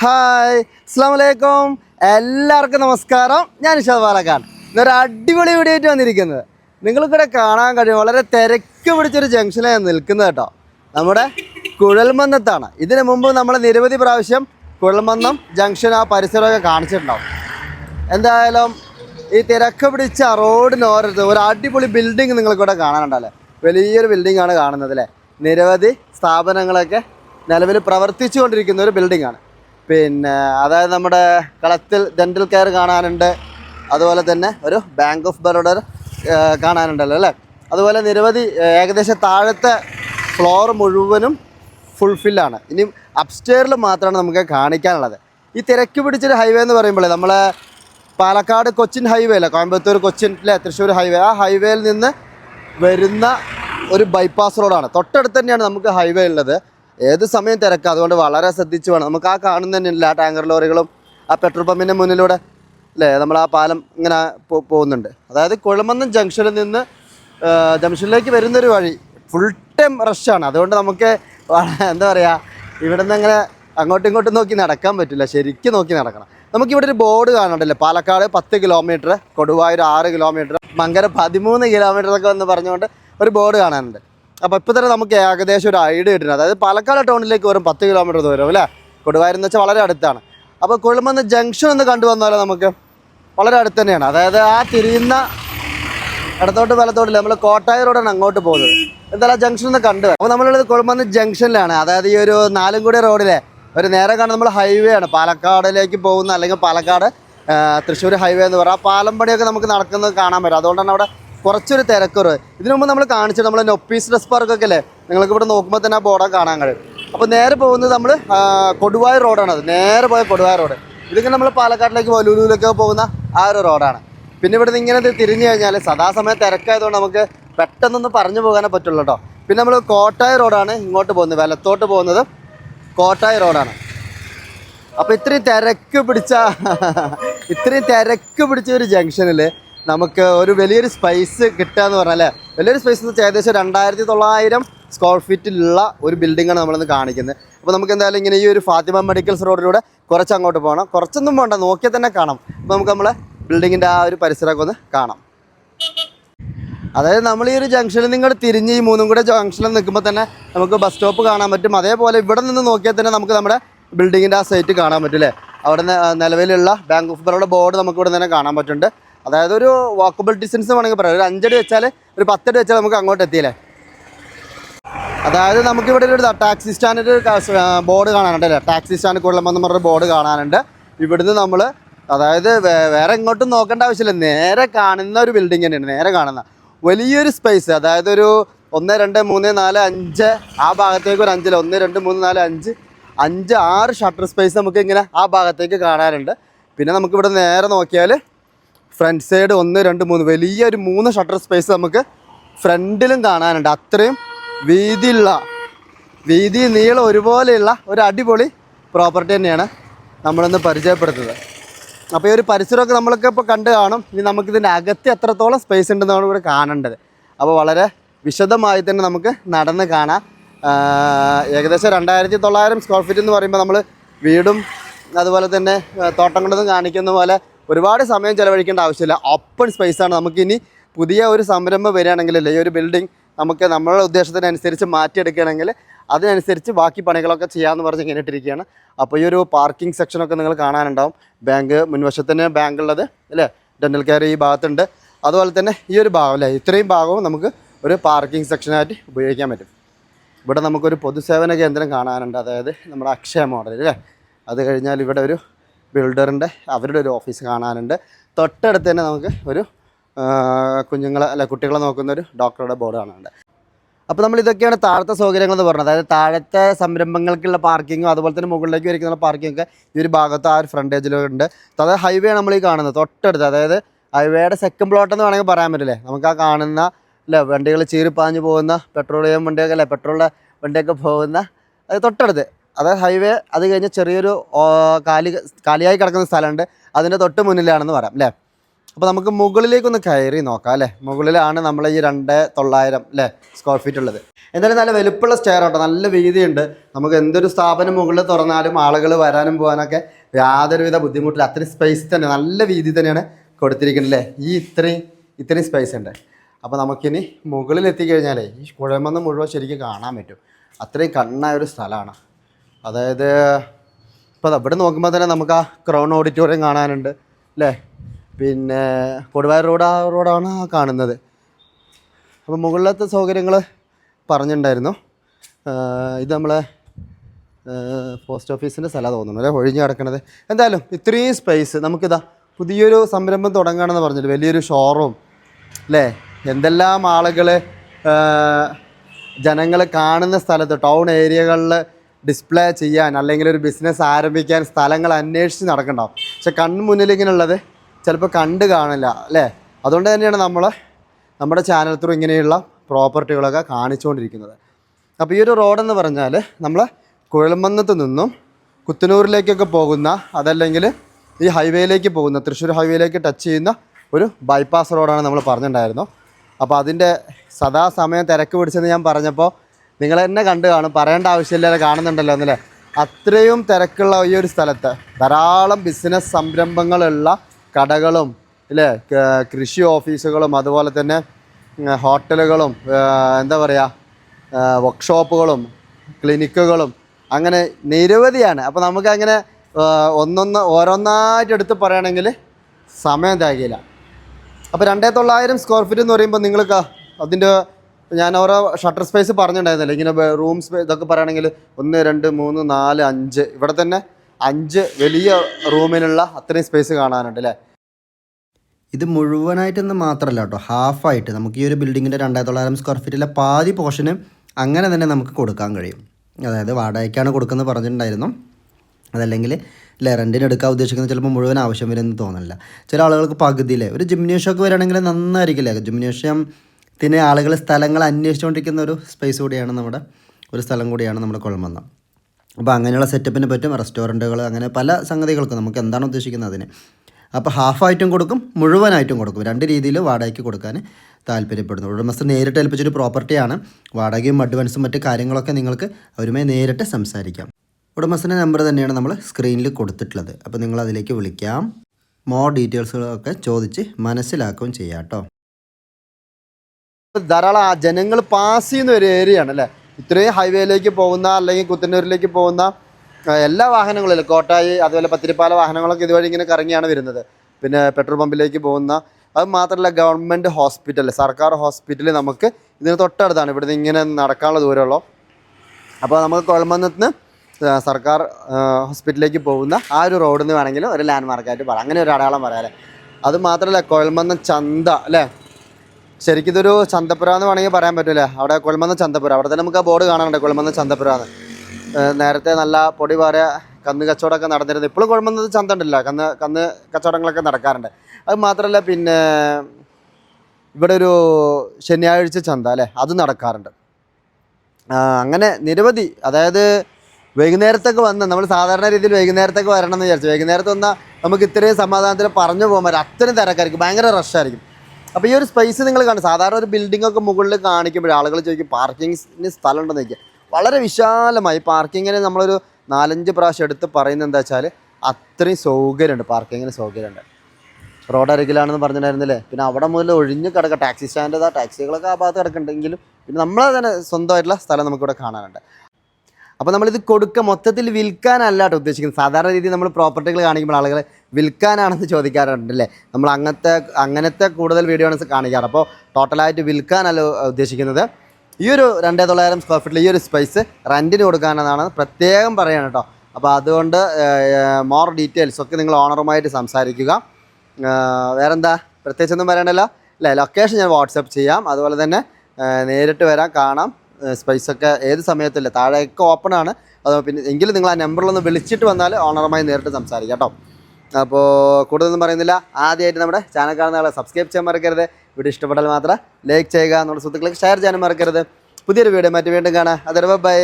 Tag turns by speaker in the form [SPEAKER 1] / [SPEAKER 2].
[SPEAKER 1] Hi അസ്സാം വലൈക്കും എല്ലാവർക്കും നമസ്കാരം. ഞാൻ ഇഷാദ് പാലക്കാട് ഇന്നൊരു അടിപൊളി വീഡിയോ ആയിട്ട് വന്നിരിക്കുന്നത്. നിങ്ങൾക്കിവിടെ കാണാൻ കഴിയും. വളരെ തിരക്ക് പിടിച്ചൊരു ജംഗ്ഷനാണ് നിൽക്കുന്നത് കേട്ടോ. നമ്മുടെ കുഴൽമന്നത്താണ്. ഇതിനു മുമ്പ് നമ്മൾ നിരവധി പ്രാവശ്യം കുഴൽമന്നം ജംഗ്ഷൻ ആ പരിസരമൊക്കെ കാണിച്ചിട്ടുണ്ടാവും. എന്തായാലും ഈ തിരക്ക് പിടിച്ച റോഡിനോരത്ത് ഒരു അടിപൊളി ബിൽഡിംഗ് നിങ്ങൾക്കിവിടെ കാണാനുണ്ടല്ലേ? വലിയൊരു ബിൽഡിംഗ് ആണ് കാണുന്നത് അല്ലേ? നിരവധി സ്ഥാപനങ്ങളൊക്കെ നിലവിൽ പ്രവർത്തിച്ചു കൊണ്ടിരിക്കുന്ന ഒരു ബിൽഡിംഗ് ആണ്. പിന്നെ അതായത് നമ്മുടെ കളത്തിൽ ഡെന്റൽ കെയർ കാണാനുണ്ട്. അതുപോലെ തന്നെ ഒരു ബാങ്ക് ഓഫ് ബറോഡ കാണാനുണ്ടല്ലോ അല്ലേ? അതുപോലെ നിരവധി ഏകദേശം താഴത്തെ ഫ്ലോർ മുഴുവനും ഫുൾഫില്ലാണ് ഇനി അപ്സ്റ്റെയറിൽ മാത്രമാണ് നമുക്ക് കാണിക്കാനുള്ളത്. ഈ തിരക്ക് പിടിച്ചൊരു ഹൈവേ എന്ന് പറയുമ്പോൾ നമ്മളെ പാലക്കാട് കൊച്ചിൻ ഹൈവേ അല്ലേ? കോയമ്പത്തൂർ കൊച്ചിൻ അല്ലേ? തൃശ്ശൂർ ഹൈവേ ആ ഹൈവേയിൽ നിന്ന് വരുന്ന ഒരു ബൈപ്പാസ് റോഡാണ് തൊട്ടടുത്ത് തന്നെയാണ് നമുക്ക് ഹൈവേ ഉള്ളത്. ഏത് സമയം തിരക്ക്? അതുകൊണ്ട് വളരെ ശ്രദ്ധിച്ച് വേണം. നമുക്ക് ആ കാണുന്ന തന്നെയല്ല ആ ടാങ്കർ ലോറികളും ആ പെട്രോൾ പമ്പിന്റെ മുന്നിലൂടെ അല്ലേ? നമ്മൾ ആ പാലം ഇങ്ങനെ പോകുന്നുണ്ട്. അതായത് കുഴമന്നം ജംഗ്ഷനിൽ നിന്ന് ജംഗ്ഷനിലേക്ക് വരുന്നൊരു വഴി ഫുൾ ടൈം റഷാണ് അതുകൊണ്ട് നമുക്ക് എന്താ പറയുക ഇവിടെ നിന്ന് അങ്ങനെ അങ്ങോട്ടും ഇങ്ങോട്ടും നോക്കി നടക്കാൻ പറ്റില്ല. ശരിക്കും നോക്കി നടക്കണം. നമുക്കിവിടെ ഒരു ബോർഡ് കാണണ്ടല്ലേ പാലക്കാട് പത്ത് കിലോമീറ്റർ കൊടുവായൂർ ആറ് കിലോമീറ്റർ മങ്കര പതിമൂന്ന് കിലോമീറ്റർ ഒക്കെ വന്ന് പറഞ്ഞുകൊണ്ട് ഒരു ബോർഡ് കാണാനുണ്ട്. അപ്പോൾ ഇപ്പോൾ തന്നെ നമുക്ക് ഏകദേശം ഒരു ഐഡിയ കിട്ടുന്നത്. അതായത് പാലക്കാട് ടൗണിലേക്ക് വരും പത്ത് കിലോമീറ്റർ ദൂരം അല്ലേ? കൊടുവായൂർ വെച്ചാൽ വളരെ അടുത്താണ്. അപ്പോൾ കുഴമന്ന് ജംഗ്ഷൻ ഒന്ന് കണ്ടു വന്നാലോ നമുക്ക്. വളരെ അടുത്ത് തന്നെയാണ്. അതായത് ആ തിരിയുന്ന ഇടത്തോട്ട് വലത്തോട്ടില്ല നമ്മൾ കോട്ടായ റോഡാണ് അങ്ങോട്ട് പോകുന്നത്. എന്തായാലും ആ ജംഗ്ഷൻ ഒന്ന് കണ്ടു അപ്പോൾ നമ്മളുള്ളത് കുളമന്ന് ജംഗ്ഷനിലാണ് അതായത് ഈ ഒരു നാലുംകുടി റോഡിലെ ഒരു നേരെ കാണുന്ന നമ്മൾ ഹൈവേ ആണ്. പാലക്കാടിലേക്ക് പോകുന്ന അല്ലെങ്കിൽ പാലക്കാട് തൃശ്ശൂർ ഹൈവേ എന്ന് പറയാം. ആ പാലം പണിയൊക്കെ നമുക്ക് നടക്കുന്നത് കാണാൻ പറ്റും. അതുകൊണ്ടാണ് അവിടെ കുറച്ചൊരു തിരക്കുറവ്. ഇതിനു മുമ്പ് നമ്മൾ കാണിച്ചത് നമ്മൾ നൊപ്പീസ് ഡ്രസ് പാർക്കൊക്കെ അല്ലേ? നിങ്ങൾക്ക് ഇവിടെ നോക്കുമ്പോൾ തന്നെ ആ ബോർഡൊക്കെ കാണാൻ കഴിയും. അപ്പോൾ നേരെ പോകുന്നത് നമ്മൾ കൊടുവായ റോഡാണ് അത്. നേരെ പോയ കൊടുവായ റോഡ്. ഇതിങ്ങനെ നമ്മൾ പാലക്കാട്ടിലേക്ക് വലൂലൂലൊക്കെ പോകുന്ന ആ ഒരു റോഡാണ്. പിന്നെ ഇവിടെ നിന്ന് ഇങ്ങനെ തിരിഞ്ഞു കഴിഞ്ഞാൽ സദാസമയം തിരക്കായതുകൊണ്ട് നമുക്ക് പെട്ടെന്നൊന്ന് പറഞ്ഞു പോകാനേ പറ്റുള്ളൂ കേട്ടോ പിന്നെ നമ്മൾ കോട്ടായ റോഡാണ് ഇങ്ങോട്ട് പോകുന്നത് വലത്തോട്ട് പോകുന്നത്. കോട്ടായ റോഡാണ്. അപ്പോൾ ഇത്രയും തിരക്ക് പിടിച്ച ഇത്രയും തിരക്ക് പിടിച്ച ഒരു ജംഗ്ഷനിൽ നമുക്ക് ഒരു വലിയൊരു സ്പേസ് കിട്ടുക എന്ന് പറഞ്ഞാൽ വലിയൊരു സ്പേസ് എന്ന് വെച്ചാൽ ഏകദേശം രണ്ടായിരത്തി തൊള്ളായിരം സ്ക്വയർ ഫീറ്റിലുള്ള ഒരു ബിൽഡിങ്ങാണ് നമ്മളിന്ന് കാണിക്കുന്നത്. അപ്പോൾ നമുക്ക് എന്തായാലും ഇങ്ങനെ ഈ ഒരു ഫാത്തിമ മെഡിക്കൽസ് റോഡിലൂടെ കുറച്ച് അങ്ങോട്ട് പോകണം. കുറച്ചൊന്നും വേണ്ട നോക്കിയാൽ തന്നെ കാണാം. അപ്പോൾ നമുക്ക് നമ്മളെ ബിൽഡിങ്ങിന്റെ ആ ഒരു പരിസരമൊക്കെ ഒന്ന് കാണാം. അതായത് നമ്മൾ ഈ ഒരു ജംഗ്ഷനിൽ നിങ്ങൾ തിരിഞ്ഞ് ഈ മൂന്നും കൂടെ ജംഗ്ഷനിൽ നിൽക്കുമ്പോൾ തന്നെ നമുക്ക് ബസ് സ്റ്റോപ്പ് കാണാൻ പറ്റും. അതേപോലെ ഇവിടെ നിന്ന് നോക്കിയാൽ തന്നെ നമുക്ക് നമ്മുടെ ബിൽഡിങ്ങിന്റെ ആ സൈറ്റ് കാണാൻ പറ്റും അല്ലേ? അവിടെ നിലവിലുള്ള ബാങ്ക് ഓഫ് ബറോഡ ബോർഡ് നമുക്ക് ഇവിടെ തന്നെ കാണാൻ പറ്റുന്നുണ്ട്. അതായത് ഒരു വാക്കബിൾ ഡിസ്റ്റൻസ് വേണമെങ്കിൽ പറയാം. ഒരു അഞ്ചടി വെച്ചാൽ ഒരു പത്തടി വെച്ചാൽ നമുക്ക് അങ്ങോട്ട് എത്തിയില്ലേ? അതായത് നമുക്കിവിടെ ഒരു ടാക്സി സ്റ്റാൻഡിന്റെ ഒരു ബോർഡ് കാണാനുണ്ട് അല്ലേ? ടാക്സി സ്റ്റാൻഡ് കുഴലമെന്ന് പറഞ്ഞ ബോർഡ് കാണാനുണ്ട്. ഇവിടുന്ന് നമ്മൾ അതായത് വേറെ എങ്ങോട്ടും നോക്കേണ്ട ആവശ്യമില്ല. നേരെ കാണുന്ന ഒരു ബിൽഡിംഗ് തന്നെയാണ്. നേരെ കാണുന്ന. വലിയൊരു സ്പേസ് അതായത് ഒരു ഒന്ന് രണ്ട് മൂന്ന് നാല് അഞ്ച്. ആ ഭാഗത്തേക്ക് ഒരു അഞ്ചില്ല? ഒന്ന് രണ്ട് മൂന്ന് നാല് അഞ്ച്. അഞ്ച് ആറ് ഷട്ടർ സ്പേസ് നമുക്ക് ഇങ്ങനെ ആ ഭാഗത്തേക്ക് കാണാനുണ്ട്. പിന്നെ നമുക്കിവിടെ നേരെ നോക്കിയാൽ ഫ്രണ്ട് സൈഡ് ഒന്ന് രണ്ട് മൂന്ന്. വലിയൊരു മൂന്ന് ഷട്ടർ സ്പേസ് നമുക്ക് ഫ്രണ്ടിലും കാണാനുണ്ട്. അത്രയും വീതിയുള്ള വീതി നീളം ഒരുപോലെയുള്ള ഒരു അടിപൊളി പ്രോപ്പർട്ടി തന്നെയാണ് നമ്മളിന്ന് പരിചയപ്പെടുത്തുന്നത്. അപ്പോൾ ഈ ഒരു പരിസരമൊക്കെ നമ്മളൊക്കെ ഇപ്പോൾ കണ്ട് കാണും. ഇനി നമുക്കിതിന്റെ അകത്ത് എത്രത്തോളം സ്പേസ് ഉണ്ടെന്നാണ് ഇവിടെ കാണേണ്ടത്. അപ്പോൾ വളരെ വിശദമായി തന്നെ നമുക്ക് നടന്ന് കാണാം. ഏകദേശം രണ്ടായിരത്തി തൊള്ളായിരം സ്ക്വയർ ഫീറ്റ് എന്ന് പറയുമ്പോൾ നമ്മൾ വീടും അതുപോലെ തന്നെ തോട്ടം കാണിക്കുന്ന പോലെ ഒരുപാട് സമയം ചിലവഴിക്കേണ്ട ആവശ്യമില്ല. ഓപ്പൺ സ്പേസാണ് നമുക്കിനി പുതിയ ഒരു സംരംഭം വരികയാണെങ്കിലല്ലേ ഈ ഒരു ബിൽഡിംഗ് നമുക്ക് നമ്മളുടെ ഉദ്ദേശത്തിനനുസരിച്ച് മാറ്റിയെടുക്കുകയാണെങ്കിൽ അതിനനുസരിച്ച് ബാക്കി പണികളൊക്കെ ചെയ്യാമെന്ന് പറഞ്ഞ് കഴിഞ്ഞിട്ടിരിക്കുകയാണ് അപ്പോൾ ഈ ഒരു പാർക്കിംഗ് സെക്ഷനൊക്കെ നിങ്ങൾ കാണാനുണ്ടാവും. ബാങ്ക് മുൻവശത്തിന് ബാങ്ക് ഉള്ളത് അല്ലേ ഡെന്റൽ കെയർ ഈ ഭാഗത്തുണ്ട്. അതുപോലെ തന്നെ ഈ ഒരു ഭാഗം അല്ലേ ഇത്രയും ഭാഗവും നമുക്ക് ഒരു പാർക്കിംഗ് സെക്ഷനായിട്ട് ഉപയോഗിക്കാൻ പറ്റും. ഇവിടെ നമുക്കൊരു പൊതുസേവന കേന്ദ്രം കാണാനുണ്ട്. അതായത് നമ്മുടെ അക്ഷയ മോഡൽ അല്ലേ. അത് കഴിഞ്ഞാൽ ഇവിടെ ഒരു ബിൽഡറിന്റെ അവരുടെ ഒരു ഓഫീസ് കാണാനുണ്ട്. തൊട്ടടുത്ത് തന്നെ നമുക്ക് ഒരു കുഞ്ഞുങ്ങളെ അല്ല കുട്ടികളെ നോക്കുന്ന ഒരു ഡോക്ടറുടെ ബോർഡ് കാണാനുണ്ട്. അപ്പോൾ നമ്മൾ ഇതൊക്കെയാണ് താഴത്തെ സൗകര്യങ്ങൾ എന്ന് പറഞ്ഞത്. അതായത് താഴത്തെ സംരംഭങ്ങൾക്കുള്ള പാർക്കിങ്ങും അതുപോലെ തന്നെ മുകളിലേക്ക് വരയ്ക്കുന്ന പാർക്കിംഗ് ഒക്കെ ഈ ഒരു ഭാഗത്ത് ആ ഒരു ഫ്രണ്ടേജിലുണ്ട് അതായത് ഹൈവേ നമ്മൾ ഈ കാണുന്നത് തൊട്ടടുത്ത്. അതായത് ഹൈവേയുടെ സെക്കൻഡ് പ്ലോട്ട് എന്ന് വേണമെങ്കിൽ പറയാൻ പറ്റില്ലേ? നമുക്ക് ആ കാണുന്ന അല്ലേ വണ്ടികൾ ചീറിപ്പാഞ്ഞ് പോകുന്ന പെട്രോളിയം വണ്ടിയൊക്കെ അല്ലേ പെട്രോളിന്റെ വണ്ടിയൊക്കെ പോകുന്ന അത് തൊട്ടടുത്ത്. അതായത് ഹൈവേ അത് കഴിഞ്ഞ് ചെറിയൊരു കാലി കാലിയായി കിടക്കുന്ന സ്ഥലമുണ്ട്. അതിന്റെ തൊട്ട് മുന്നിലാണെന്ന് പറയാം അല്ലേ? അപ്പോൾ നമുക്ക് മുകളിലേക്കൊന്ന് കയറി നോക്കാം അല്ലേ? മുകളിലാണ് നമ്മൾ ഈ രണ്ട് തൊള്ളായിരം അല്ലേ സ്ക്വയർ ഫീറ്റ് ഉള്ളത്. എന്തായാലും നല്ല വലുപ്പമുള്ള സ്റ്റെയർ ആട്ടോ. നല്ല വീതിയുണ്ട്. നമുക്ക് എന്തൊരു സ്ഥാപനം മുകളിൽ തുറന്നാലും ആളുകൾ വരാനും പോകാനൊക്കെ യാതൊരുവിധ ബുദ്ധിമുട്ടില്ല. അത്രയും സ്പേസ് തന്നെ നല്ല വീതി തന്നെയാണ് കൊടുത്തിരിക്കുന്നത് അല്ലേ? ഈ ഇത്രയും ഇത്രയും സ്പേസ് ഉണ്ട്. അപ്പോൾ നമുക്കിനി മുകളിൽ എത്തിക്കഴിഞ്ഞാലേ ഈ കുഴമ്പെന്ന് മുഴുവൻ ശരിക്കും കാണാൻ പറ്റും. അത്രയും കണ്ണായ ഒരു സ്ഥലമാണ്. അതായത് ഇപ്പോൾ ഇവിടെ നോക്കുമ്പോൾ തന്നെ നമുക്ക് ആ ക്രൗൺ ഓഡിറ്റോറിയം കാണാനുണ്ട് അല്ലേ പിന്നെ കൊടുവായൂർ റോഡ് ആ റോഡാണ് കാണുന്നത്. അപ്പോൾ മുകളിലത്തെ സൗകര്യങ്ങൾ പറഞ്ഞിട്ടുണ്ടായിരുന്നു ഇത് നമ്മളെ പോസ്റ്റ് ഓഫീസിന്റെ സ്ഥലം തോന്നുന്നു അല്ലേ ഒഴിഞ്ഞു കിടക്കണത്. എന്തായാലും ഇത്രയും സ്പേസ് നമുക്കിതാ പുതിയൊരു സംരംഭം തുടങ്ങുകയാണെന്ന് പറഞ്ഞിട്ട് വലിയൊരു ഷോറൂം അല്ലേ എന്തെല്ലാം ആളുകൾ ജനങ്ങൾ കാണുന്ന സ്ഥലത്ത് ടൗൺ ഏരിയകളിൽ ഡിസ്പ്ലേ ചെയ്യാൻ അല്ലെങ്കിൽ ഒരു ബിസിനസ് ആരംഭിക്കാൻ സ്ഥലങ്ങൾ അന്വേഷിച്ച് നടക്കണ്ടാവും. പക്ഷെ കൺമുന്നിൽ ഇങ്ങനെയുള്ളത് ചിലപ്പോൾ കണ്ട് കാണില്ല അല്ലേ? അതുകൊണ്ട് തന്നെയാണ് നമ്മൾ നമ്മുടെ ചാനൽ ത്രൂ ഇങ്ങനെയുള്ള പ്രോപ്പർട്ടികളൊക്കെ കാണിച്ചുകൊണ്ടിരിക്കുന്നത്. അപ്പോൾ ഈ ഒരു റോഡെന്ന് പറഞ്ഞാൽ നമ്മൾ കുഴൽമന്നത്ത് നിന്നും കുത്തനൂരിലേക്കൊക്കെ പോകുന്ന അതല്ലെങ്കിൽ ഈ ഹൈവേയിലേക്ക് പോകുന്ന തൃശ്ശൂർ ഹൈവേയിലേക്ക് ടച്ച് ചെയ്യുന്ന ഒരു ബൈപ്പാസ് റോഡാണ് നമ്മൾ പറഞ്ഞിട്ടുണ്ടായിരുന്നു. അപ്പോൾ അതിന്റെ സദാസമയം തിരക്ക് പിടിച്ചെന്ന് ഞാൻ പറഞ്ഞപ്പോൾ നിങ്ങൾ തന്നെ കണ്ടു കാണും. പറയേണ്ട ആവശ്യമില്ലാതെ കാണുന്നുണ്ടല്ലോ എന്നല്ലേ? അത്രയും തിരക്കുള്ള ഈ ഒരു സ്ഥലത്ത് ധാരാളം ബിസിനസ് സംരംഭങ്ങളുള്ള കടകളും ഇല്ലേ? കൃഷി ഓഫീസുകളും അതുപോലെ തന്നെ ഹോട്ടലുകളും എന്താ പറയുക വർക്ക്ഷോപ്പുകളും ക്ലിനിക്കുകളും അങ്ങനെ നിരവധിയാണ്. അപ്പോൾ നമുക്ക് അങ്ങനെ ആ, ഒന്നൊന്ന് ഓരോന്നായിട്ട് എടുത്ത് പറയുകയാണെങ്കിൽ സമയം തികയില്ല. അപ്പോൾ രണ്ടേ തൊള്ളായിരം സ്ക്വയർ ഫീറ്റ് എന്ന് പറയുമ്പോൾ നിങ്ങൾക്ക് അതിന്റെ ഞാൻ ഓരോ ഷട്ടർ സ്പേസ് പറഞ്ഞിട്ടുണ്ടായിരുന്നില്ല? ഇങ്ങനെ റൂം സ്പേസ് ഇതൊക്കെ പറയുകയാണെങ്കിൽ ഒന്ന് രണ്ട് മൂന്ന് നാല് അഞ്ച്. ഇവിടെ തന്നെ അഞ്ച് വലിയ റൂമിലുള്ള അത്രയും സ്പേസ് കാണാനുണ്ട് അല്ലേ? ഇത് മുഴുവനായിട്ടൊന്ന് മാത്രമല്ല കേട്ടോ. ഹാഫായിട്ട് നമുക്ക് ഈ ഒരു ബിൽഡിങ്ങിന്റെ രണ്ടായിരത്തി തൊള്ളായിരം സ്ക്വയർ ഫീറ്റിലെ പാതി പോർഷന് അങ്ങനെ തന്നെ നമുക്ക് കൊടുക്കാൻ കഴിയും. അതായത് വാടകയ്ക്കാണ് കൊടുക്കുന്നത് പറഞ്ഞിട്ടുണ്ടായിരുന്നു. അതല്ലെങ്കിൽ അല്ലേ റെന്റിന് എടുക്കാൻ ഉദ്ദേശിക്കുന്നത് ചിലപ്പോൾ മുഴുവൻ ആവശ്യം വരുമെന്ന് തോന്നില്ല ചില ആളുകൾക്ക് പകുതിയിലെ. ഒരു ജിംനേഷ്യമൊക്കെ വരികയാണെങ്കിൽ നന്നായിരിക്കില്ലേ? ജിംനേഷ്യത്തിന് ആളുകൾ സ്ഥലങ്ങൾ അന്വേഷിച്ചുകൊണ്ടിരിക്കുന്ന ഒരു സ്പേസ് കൂടിയാണ് നമ്മുടെ ഒരു സ്ഥലം കൂടിയാണ് നമ്മുടെ കുഴമന്നം അപ്പോൾ അങ്ങനെയുള്ള സെറ്റപ്പിന് പറ്റും റെസ്റ്റോറന്റുകൾ അങ്ങനെ പല സംഗതികൾക്കും നമുക്ക് എന്താണ് ഉദ്ദേശിക്കുന്നത് അതിന്. അപ്പോൾ ഹാഫായിട്ടും കൊടുക്കും മുഴുവനായിട്ടും കൊടുക്കും. രണ്ട് രീതിയിൽ വാടകയ്ക്ക് കൊടുക്കാൻ താല്പര്യപ്പെടുന്നു. ഉടമസ്ഥ നേരിട്ട് ഏൽപ്പിച്ചൊരു പ്രോപ്പർട്ടിയാണ് വാടകയും അഡ്വാൻസും മറ്റ് കാര്യങ്ങളൊക്കെ നിങ്ങൾക്ക് അവരുമായി നേരിട്ട് സംസാരിക്കാം. ഉടമസ്ഥന്റെ നമ്പർ തന്നെയാണ് നമ്മൾ സ്ക്രീനിൽ കൊടുത്തിട്ടുള്ളത്. അപ്പോൾ നിങ്ങൾ അതിലേക്ക് വിളിക്കാം. മോർ ഡീറ്റെയിൽസുകളൊക്കെ ചോദിച്ച് മനസ്സിലാക്കുകയും ചെയ്യാം കേട്ടോ ധാരാളം ജനങ്ങൾ പാസ് ചെയ്യുന്ന ഒരു ഏരിയ ആണ് അല്ലേ? ഇത്രയും ഹൈവേയിലേക്ക് പോകുന്ന അല്ലെങ്കിൽ കുത്തന്നൂരിലേക്ക് പോകുന്ന എല്ലാ വാഹനങ്ങളും കോട്ടായി അതുപോലെ പത്തിരിപ്പാല വാഹനങ്ങളൊക്കെ ഇതുവഴി ഇങ്ങനെ കറങ്ങിയാണ് വരുന്നത്. പിന്നെ പെട്രോൾ പമ്പിലേക്ക് പോകുന്ന അത് മാത്രമല്ല ഗവൺമെന്റ് ഹോസ്പിറ്റൽ സർക്കാർ ഹോസ്പിറ്റൽ നമുക്ക് ഇതിന് തൊട്ടടുത്താണ്. ഇവിടുന്ന് ഇങ്ങനെ നടക്കാനുള്ള ദൂരമുള്ളൂ. അപ്പോൾ നമുക്ക് കുഴമന്നത്തിന് സർക്കാർ ഹോസ്പിറ്റലിലേക്ക് പോകുന്ന ആ ഒരു റോഡിൽ നിന്ന് വേണമെങ്കിലും ഒരു ലാൻഡ് മാർക്കായിട്ട് പറയാം. അങ്ങനെ ഒരു അടയാളം പറയാം അല്ലേ? അത് മാത്രമല്ല കുഴമന്നം ചന്ത അല്ലേ? ശരിക്കും ഇതൊരു ചന്തപ്പുര എന്ന് വേണമെങ്കിൽ പറയാൻ പറ്റില്ല അവിടെ കൊൽമന്ന ചന്തപ്പുര. അവിടെ തന്നെ നമുക്ക് ആ ബോർഡ് കാണാനുണ്ട് കൊൽമന്ന ചന്തപ്പുര എന്ന്. നേരത്തെ നല്ല പൊടി പാറിയ കന്ന് കച്ചവടമൊക്കെ നടന്നിരുന്നു. ഇപ്പോഴും കുഴമന്നത് ചന്ത ഉണ്ടല്ലോ കന്ന് കന്ന് കച്ചവടങ്ങളൊക്കെ നടക്കാറുണ്ട്. അത് മാത്രമല്ല പിന്നെ ഇവിടെ ഒരു ശനിയാഴ്ച ചന്ത അല്ലേ? അത് നടക്കാറുണ്ട്. അങ്ങനെ നിരവധി അതായത് വൈകുന്നേരത്തൊക്കെ വന്ന് നമ്മൾ സാധാരണ രീതിയിൽ വൈകുന്നേരത്തൊക്കെ വരണം എന്ന് വിചാരിച്ചു. വൈകുന്നേരത്ത് വന്നാൽ നമുക്ക് ഇത്രയും സമാധാനത്തിൽ പറഞ്ഞു പോകാൻ അത്രയും തിരക്കായിരിക്കും. ഭയങ്കര റഷായിരിക്കും അപ്പോൾ ഈ ഒരു സ്പേസ് നിങ്ങൾ കാണും സാധാരണ ഒരു ബിൽഡിംഗ് ഒക്കെ മുകളിൽ കാണിക്കുമ്പോൾ ആളുകൾ ചോദിക്കും പാർക്കിങ്ങിന് സ്ഥലം ഉണ്ടെന്ന് ചോദിക്കുക വളരെ വിശാലമായി പാർക്കിങ്ങിന് നമ്മളൊരു നാലഞ്ച് പ്രാവശ്യം എടുത്ത് പറയുന്നത് എന്താ വെച്ചാൽ അത്രയും സൗകര്യമുണ്ട് പാർക്കിങ്ങിന് സൗകര്യമുണ്ട്. റോഡ് അരികിലാണെന്ന് പറഞ്ഞിട്ടുണ്ടായിരുന്നില്ലേ? പിന്നെ അവിടെ മുതൽ ഒഴിഞ്ഞ് കിടക്കുക ടാക്സി സ്റ്റാൻഡ് ആ ടാക്സികളൊക്കെ ആ ഭാഗത്ത് കിടക്കുന്നുണ്ടെങ്കിലും പിന്നെ നമ്മൾ തന്നെ സ്വന്തമായിട്ടുള്ള സ്ഥലം നമുക്കിവിടെ കാണാനുണ്ട്. അപ്പോൾ നമ്മളിത് കൊടുക്കുക മൊത്തത്തിൽ വിൽക്കാനല്ല കേട്ടോ ഉദ്ദേശിക്കുന്നത്. സാധാരണ രീതിയിൽ നമ്മൾ പ്രോപ്പർട്ടികൾ കാണിക്കുമ്പോൾ ആളുകൾ വിൽക്കാനാണെന്ന് ചോദിക്കാറുണ്ട് അല്ലേ നമ്മൾ അങ്ങനത്തെ അങ്ങനത്തെ കൂടുതൽ വീഡിയോ ആണ് കാണിക്കാറ്. അപ്പോൾ ടോട്ടലായിട്ട് വിൽക്കാനല്ല ഉദ്ദേശിക്കുന്നത്. ഈ ഒരു രണ്ടേ തൊള്ളായിരം സ്ക്വയർ ഫീറ്റിൽ ഈ ഒരു സ്പേസ് റെന്റിന് കൊടുക്കാനെന്നാണ് പ്രത്യേകം പറയണം കേട്ടോ അപ്പോൾ അതുകൊണ്ട് മോർ ഡീറ്റെയിൽസ് ഒക്കെ നിങ്ങൾ ഓണറുമായിട്ട് സംസാരിക്കുക. വേറെന്താ? പ്രത്യേകിച്ചൊന്നും പറയണ്ടല്ലോ? അല്ലേ? ലൊക്കേഷൻ ഞാൻ വാട്സപ്പ് ചെയ്യാം. അതുപോലെ തന്നെ നേരിട്ട് വരാം കാണാം. സ്പൈസ് ഒക്കെ ഏത് സമയത്തില്ല താഴെയൊക്കെ ഓപ്പൺ ആണ്. അത് പിന്നെ എങ്കിലും നിങ്ങൾ ആ നമ്പറിലൊന്ന് വിളിച്ചിട്ട് വന്നാൽ ഓണറുമായി നേരിട്ട് സംസാരിക്കാം കേട്ടോ അപ്പോൾ കൂടുതലൊന്നും പറയുന്നില്ല. ആദ്യമായിട്ട് നമ്മുടെ ചാനൽ കാണുന്ന ആളെ സബ്സ്ക്രൈബ് ചെയ്യാൻ മറക്കരുത്. വീഡിയോ ഇഷ്ടപ്പെട്ടാൽ മാത്രം ലൈക്ക് ചെയ്യുക. നമ്മുടെ സുഹൃത്തുക്കൾക്ക് ഷെയർ ചെയ്യാനും മറക്കരുത്. പുതിയൊരു വീഡിയോ മറ്റു വീണ്ടും കാണാം. അതൊരു ബൈ